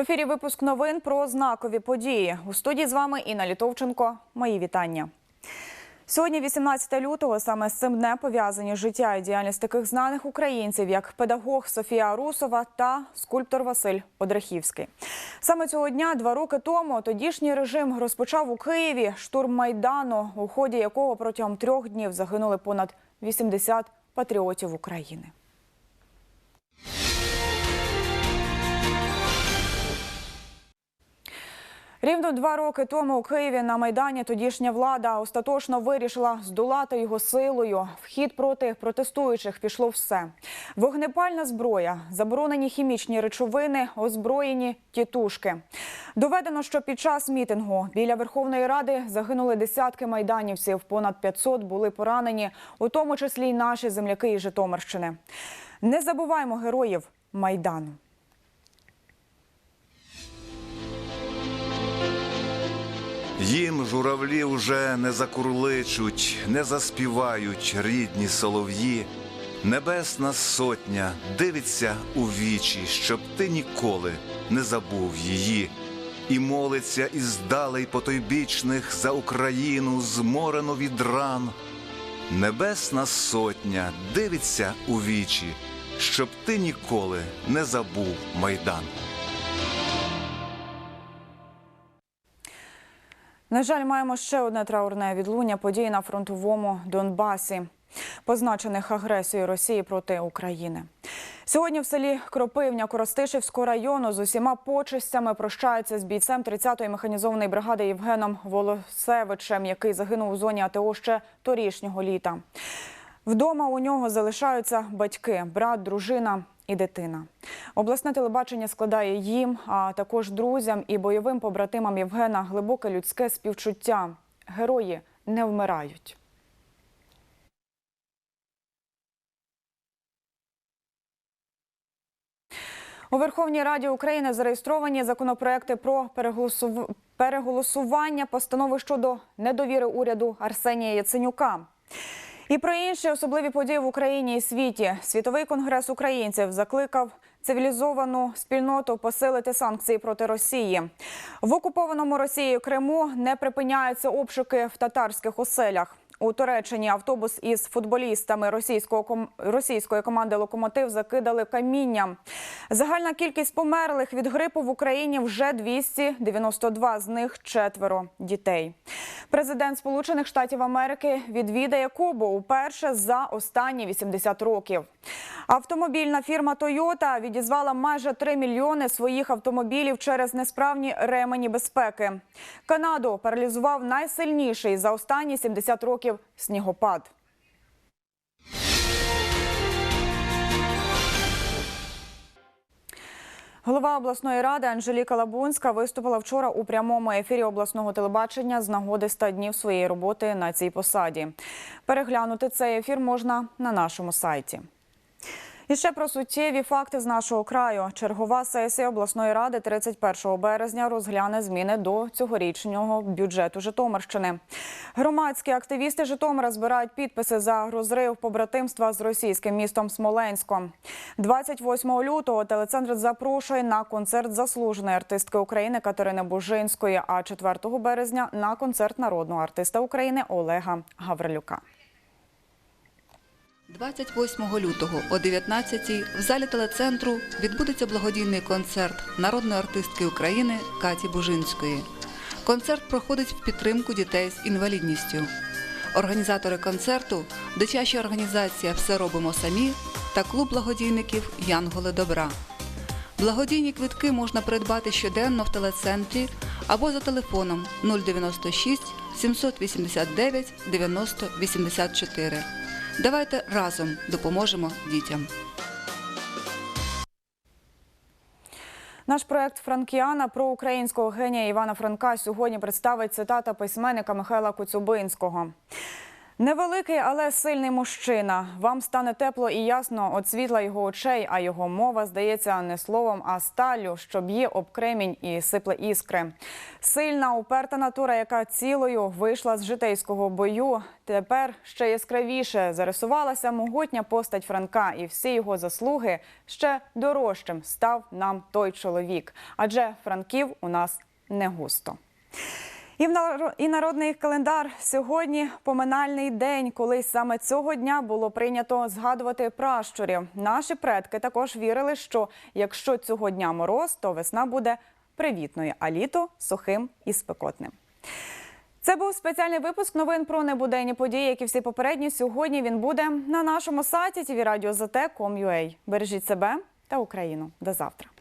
ефірі випуск новин про знакові події. У студії з вами Інна Літовченко. Мої вітання. Сьогодні, 18 лютого, саме з цим днем пов'язані життя і діяльність таких знаних українців, як педагог Софія Русова та скульптор Василь Одрехівський. Саме цього дня, два роки тому, тодішній режим розпочав у Києві штурм майдану, у ході якого протягом трьох днів загинули понад 80 патріотів України. Рівно два роки тому у Києві на майдані тодішня влада остаточно вирішила здолати його силою. В хід проти протестуючих пішло все: вогнепальна зброя, заборонені хімічні речовини, озброєні тітушки. Доведено, що під час мітингу біля Верховної Ради загинули десятки майданівців. Понад 500 були поранені, у тому числі й наші земляки із Житомирщини. Не забуваємо героїв майдану. Їм журавлі вже не закурличуть, не заспівають рідні солов'ї. Небесна сотня дивиться у вічі, щоб ти ніколи не забув її, і молиться іздалей потойбічних за Україну, зморену від ран. Небесна сотня дивиться у вічі, щоб ти ніколи не забув майдан. На жаль, маємо ще одне траурне відлуння подій на фронтовому Донбасі, позначених агресією Росії проти України. Сьогодні в селі Кропивня Коростишівського району з усіма почестями прощаються з бійцем 30-ї механізованої бригади Євгеном Волосевичем, який загинув у зоні АТО ще торішнього літа. Вдома у нього залишаються батьки, брат, дружина і дитина. Обласне телебачення складає їм, а також друзям і бойовим побратимам Євгена глибоке людське співчуття. Герої не вмирають. У Верховній Раді України зареєстровані законопроекти про переголосув- переголосування постанови щодо недовіри уряду Арсенія Яценюка. І про інші особливі події в Україні і світі. Світовий конгрес українців закликав цивілізовану спільноту посилити санкції проти Росії. В окупованому Росією Криму не припиняються обшуки в татарських оселях. У Туреччині автобус із футболістами російського російської команди Локомотив закидали камінням. Загальна кількість померлих від грипу в Україні вже 292, з них четверо дітей. Президент Сполучених Штатів Америки відвідає Кубу уперше за останні 80 років. Автомобільна фірма Toyota відізвала майже 3 мільйони своїх автомобілів через несправні ремені безпеки. Канаду паралізував найсильніший за останні 70 років снігопад. Голова обласної ради Анжеліка Лабунська виступила вчора у прямому ефірі обласного телебачення з нагоди 100 днів своєї роботи на цій посаді. Переглянути цей ефір можна на нашому сайті. І ще про суттєві факти з нашого краю. Чергова сесія обласної ради 31 березня розгляне зміни до цьогорічного бюджету Житомирщини. Громадські активісти Житомира збирають підписи за розрив побратимства з російським містом Смоленсько. 28 лютого телецентр запрошує на концерт заслуженої артистки України Катерини Бужинської, а 4 березня на концерт народного артиста України Олега Гаврилюка. 28 лютого о 19-й в залі телецентру відбудеться благодійний концерт народної артистки України Каті Бужинської. Концерт проходить в підтримку дітей з інвалідністю. Організатори концерту дитяча організація Все робимо самі та клуб благодійників Янголи добра. Благодійні квитки можна придбати щоденно в телецентрі або за телефоном 096 789 90 84. Давайте разом допоможемо дітям. Наш проект Франкіана про українського генія Івана Франка сьогодні представить цитата письменника Михайла Коцюбинського. Невеликий, але сильний мужчина. Вам стане тепло і ясно від світла його очей, а його мова здається не словом, а сталлю, що б'є об кремінь і сипле іскри. Сильна, уперта натура, яка цілою вийшла з житейського бою. Тепер ще яскравіше зарисувалася могутня постать Франка, і всі його заслуги ще дорожчим став нам той чоловік. Адже франків у нас не густо. І, народний календар сьогодні поминальний день. Колись саме цього дня було прийнято згадувати пращурів. Наші предки також вірили, що якщо цього дня мороз, то весна буде привітною, а літо сухим і спекотним. Це був спеціальний випуск новин про небуденні події, як і всі попередні. Сьогодні він буде на нашому сайті tvradio.zt.com.ua. Бережіть себе та Україну. До завтра.